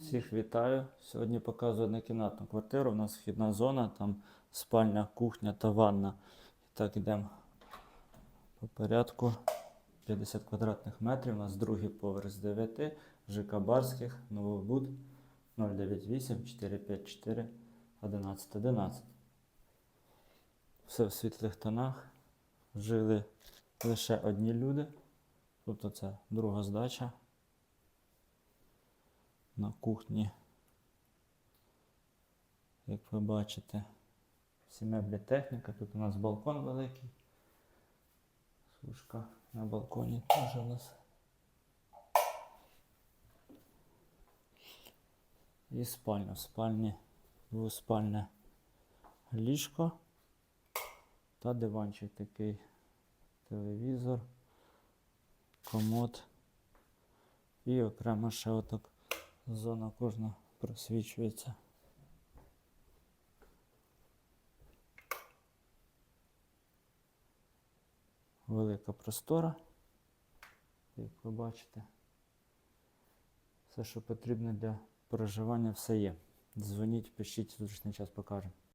Всіх вітаю. Сьогодні показую однокімнатну квартиру. У нас вхідна зона, там спальня, кухня та ванна. І так йдемо по порядку. 50 квадратних метрів. У нас другий поверх з 9. ЖК Барських, Новобуд 098 454 11 11. Все в світлих тонах. Жили лише одні люди. Тобто це друга здача на кухні. Як ви бачите, всі меблі техніка. Тут у нас балкон великий. Сушка на балконі теж у нас. І спальня. В спальні двоспальне ліжко та диванчик такий, телевізор, комод. І окремо ще отак зона кожна просвічується. Велика простора, як ви бачите. Все, що потрібно для проживання, все є. Дзвоніть, пишіть, зручний час покажемо.